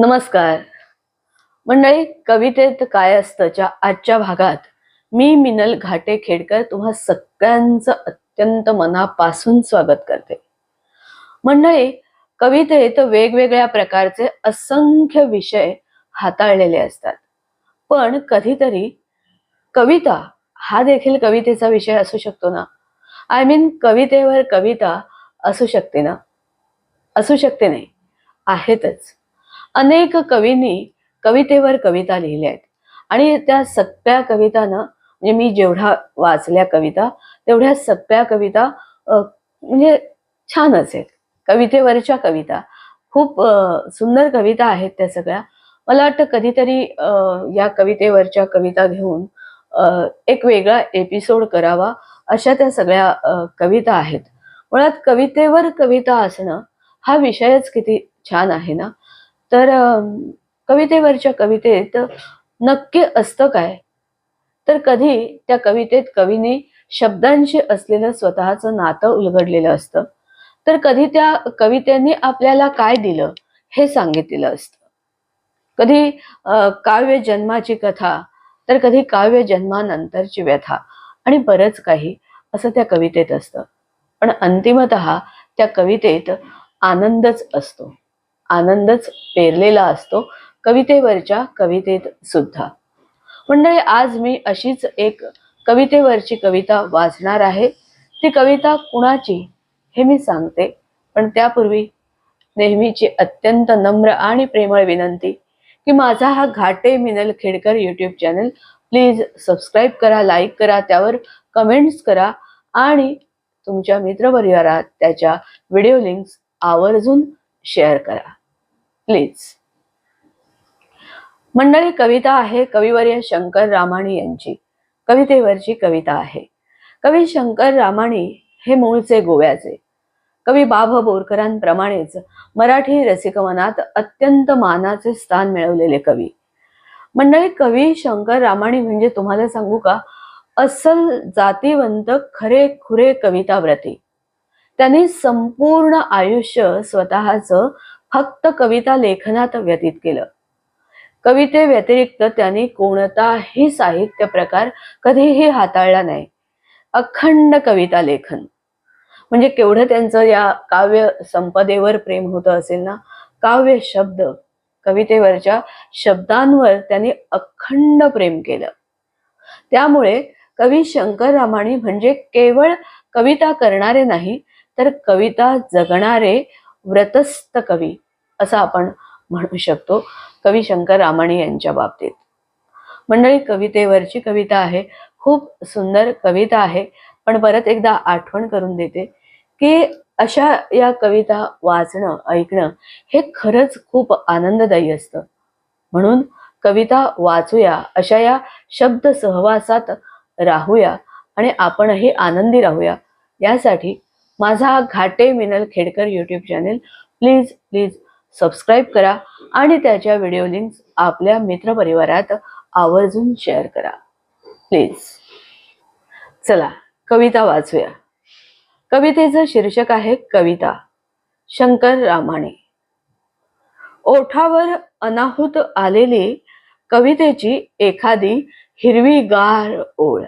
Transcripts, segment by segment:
नमस्कार. मंडळी कवितेत काय असतंच्या आजच्या भागात मी मिनल घाटे खेडकर तुम्हा सगळ्यांचं अत्यंत मनापासून स्वागत करते. मंडळी कवितेत वेगवेगळ्या प्रकारचे असंख्य विषय हाताळलेले असतात. पण कधीतरी कविता हा देखील कवितेचा विषय असू शकतो ना? आय मीन कवितेवर कविता असू शकते ना? असू शकते नाही. आहेतच. अनेक कवींनी कवितेवर कविता लिहिल्या आहेत. आणि त्या सगळ्या कवितानं म्हणजे मी जेवढ्या वाचल्या कविता तेवढ्या सगळ्या कविता म्हणजे छानच आहेत. कवितेवरच्या कविता. खूप सुंदर कविता आहेत त्या सगळ्या. मला वाटतं कधीतरी या कवितेवरच्या कविता घेऊन एक वेगळा एपिसोड करावा अशा त्या सगळ्या कविता आहेत. मुळात कवितेवर कविता असणं हा विषयच किती छान आहे ना? तर कवितेवरच्या कवितेत नक्की असतं काय? तर कधी त्या कवितेत कवीने शब्दांशी असलेलं स्वतःचं नातं उलगडलेलं असतं. तर कधी त्या कवितेने आपल्याला काय दिलं हे सांगितलेलं असतं. कधी काव्य जन्माची कथा तर कधी काव्य जन्मानंतरची व्यथा आणि बरंच काही असं त्या कवितेत असतं. पण अंतिमत त्या कवितेत आनंदच असतो. आनंदच पेरलेला असतो कवितेवरच्या कवितेत सुद्धा. मंडळी आज मी अशीच एक कवितेवरची कविता वाचणार आहे. ती कविता कुणाची हे मी सांगते पण त्यापूर्वी नेहमीची अत्यंत नम्र आणि प्रेमळ विनंती की माझा हा Ghate Minal Khedkar YouTube channel please subscribe करा लाईक करा त्यावर कमेंट्स करा आणि तुमच्या मित्रपरिवारात त्याच्या व्हिडिओ लिंक्स आवर्जून शेअर करा. प्लीज. मंडळी कविता आहे कविवर्य शंकर रामाणी यांची. कवितेवरची कविता आहे. कवी शंकर रामाणी हे मूळचे गोव्याचे. कवी बाभ बोरकरांप्रमाणेच मराठी रसिकमनात अत्यंत मानाचे स्थान मिळवलेले कवी. मंडळी कवी शंकर रामाणी म्हणजे तुम्हाला सांगू का? अस्सल जातीवंत खरे खुरे कविताव्रती. त्यांनी संपूर्ण आयुष्य स्वतःचं फक्त कविता लेखनात व्यतीत केलं. कविते व्यतिरिक्त त्यांनी कोणताही साहित्य प्रकार कधीही हाताळला नाही. अखंड कविता लेखन. म्हणजे केवढं त्यांचं या काव्य संपदेवर प्रेम होतं असेल ना? काव्य शब्द कवितेवरच्या शब्दांवर त्यांनी अखंड प्रेम केलं. त्यामुळे कवी शंकर रामाणी म्हणजे केवळ कविता करणारे नाही तर कविता जगणारे व्रतस्थ कवी असं आपण म्हणू शकतो. कवी शंकर रामाणी यांच्या बाबतीत. मंडळी कवितेवरची कविता आहे. खूप सुंदर कविता आहे. पण परत एकदा आठवण करून देते की अशा या कविता वाचणं ऐकणं हे खरंच खूप आनंददायी असतं. म्हणून कविता वाचूया अशा या शब्द सहवासात राहूया आणि आपणही आनंदी राहूया. यासाठी माझा Ghate Minal Khedkar YouTube channel please please subscribe करा आणि त्याच्या व्हिडिओ लिंक्स आपल्या मित्रपरिवारात आवर्जून शेअर करा. प्लीज चला कविता वाचूया. कवितेचं शीर्षक आहे कविता. शंकर रामाणे ओठावर अनाहूत आलेली कवितेची एखादी हिरवीगार ओळ.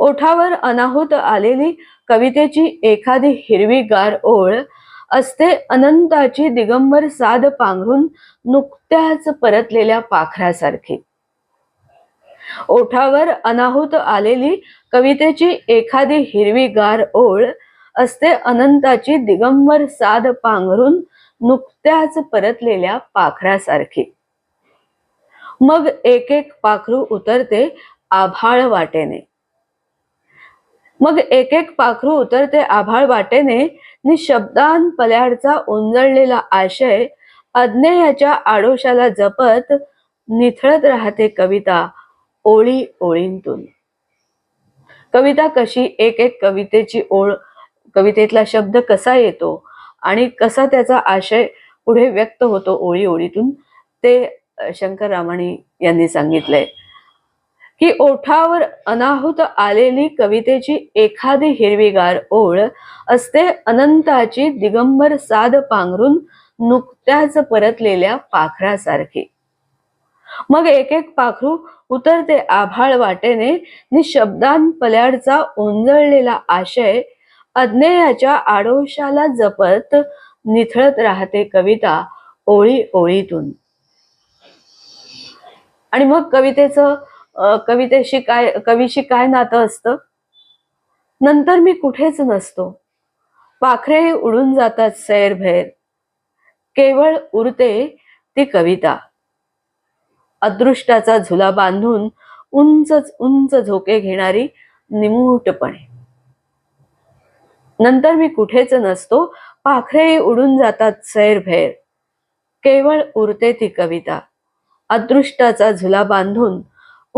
ओठावर अनाहूत आलेली कवितेची एखादी हिरवीगार ओळ असते अनंताची दिगंबर साध पांघरून नुकत्याच परतलेल्या पाखरासारखी. ओठावर अनाहूत आलेली कवितेची एखादी हिरवीगार ओळ असते अनंताची दिगंबर साध पांघरून नुकत्याच परतलेल्या पाखरासारखी. मग एक एक पाखरू उतरते आभाळ वाटेने. मग एक एक पाखरू उतरते आभाळ वाटेने निशब्दान पल्याडचा उंजळलेला आशय अज्ञेयाच्या आडोशाला जपत निथळत राहते कविता ओळी ओळींतून. कविता कशी एक एक कवितेची ओळ कवितेतला शब्द कसा येतो आणि कसा त्याचा आशय पुढे व्यक्त होतो ओळी ओळीतून ते शंकर रामाणी यांनी सांगितलंय. की ओठावर अनाहूत आलेली कवितेची एखादी हिरवीगार ओळ असते अनंताची दिगंबर साध पांघरून नुकत्याच परतलेल्या पाखरासारखी. मग एक एक पाखरू उतरते आभाळ वाटेने नि पल्याडचा ओंजळलेला आशय अज्ञेयाच्या आडोशाला जपत निथळत राहते कविता ओळी ओळीतून. आणि मग कवितेचं कवितेशी काय कवीशी काय नातं असतं? नंतर मी कुठेच नसतो. पाखरे उडून जातात सैरभैर. केवळ उरते ती कविता. अदृष्टाचा झुला बांधून उंच उंच झोके घेणारी निमूटपणे. नंतर मी कुठेच नसतो. पाखरे उडून जातात सैरभैर. केवळ उरते ती कविता. अदृष्टाचा झुला बांधून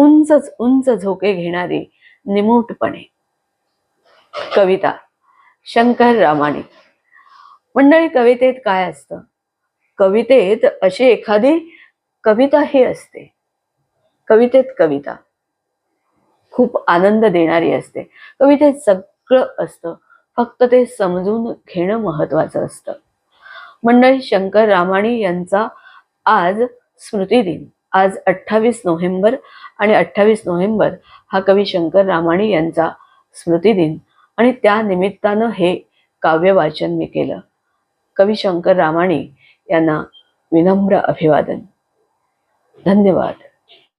उंचच उंच झोके घेणारी निमूटपणे. कविता शंकर रामाणी. मंडळी कवितेत काय असतं? कवितेत अशी एखादी कविता ही असते. कवितेत कविता. खूप आनंद देणारी असते. कवितेत सगळं असतं. फक्त ते समजून घेणं महत्वाचं असतं. मंडळी शंकर रामाणी यांचा आज स्मृतिदिन. आज अठ्ठावीस नोव्हेंबर आणि अठ्ठावीस नोव्हेंबर हा कवी शंकर रामाणी यांचा स्मृतिदिन. आणि त्या निमित्तानं हे काव्य वाचन मी केलं. कवी शंकर रामाणी यांना विनम्र अभिवादन. धन्यवाद.